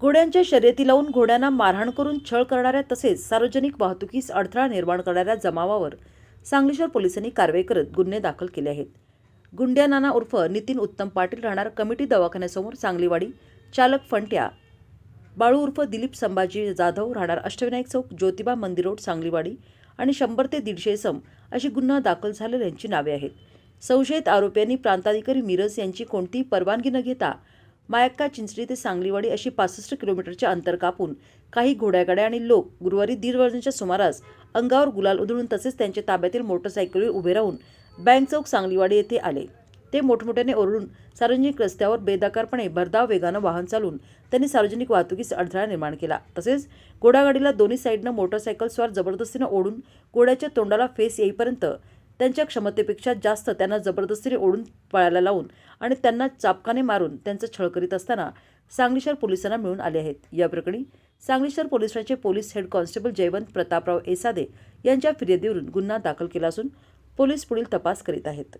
घोड्यांच्या शर्यती लावून घोड्यांना मारहाण करून छळ करणाऱ्या तसेच सार्वजनिक वाहतुकीस अडथळा निर्माण करणाऱ्या जमावावर सांगलीशहर पोलिसांनी कारवाई करत गुन्हे दाखल केले आहेत. गुंड्या नाना उर्फ नितीन उत्तम पाटील राहणार कमिटी दवाखान्यासमोर सांगलीवाडी. चालक फंट्या बाळू उर्फ दिलीप संभाजी जाधव राहणार अष्टविनायक चौक ज्योतिबा मंदिर रोड सांगलीवाडी आणि शंभर ते दीडशे सम अशी गुन्हा दाखल झालेल्यांची नावे आहेत. संशयित आरोपींनी प्रांताधिकारी मिरज यांची कोणतीही परवानगी न घेता मायक्का चिंचणी ते सांगलीवाडी अशी पासष्ट किलोमीटरचे अंतर कापून काही घोड्यागाड्या आणि लोक गुरुवारी दीड वाजण्याच्या सुमारास अंगावर गुलाल उधळून तसेच त्यांच्या ताब्यातील मोटरसायकलवर उभे राहून बँक चौक सांगलीवाडी येथे आले. ते मोठमोठ्याने ओरडून सार्वजनिक रस्त्यावर बेदाकारपणे भरधाव वेगानं वाहन चालवून त्यांनी सार्वजनिक वाहतुकीस अडथळा निर्माण केला. तसेच घोडागाडीला दोन्ही साईडनं मोटरसायकल स्वार जबरदस्तीनं ओढून घोड्याच्या तोंडाला फेस येईपर्यंत त्यांच्या क्षमतेपेक्षा जास्त त्यांना जबरदस्तीने ओढून पळायला लावून आणि त्यांना चापकाने मारून त्यांचा छळ करीत असताना सांगली शहर पोलिसांना मिळून आले आहेत. या प्रकरणी सांगली शहर पोलिसांचे पोलीस हेड कॉन्स्टेबल जयवंत प्रतापराव एसादे यांच्या फिर्यादीवरून गुन्हा दाखल केला असून पोलीस पुढील तपास करीत आहेत.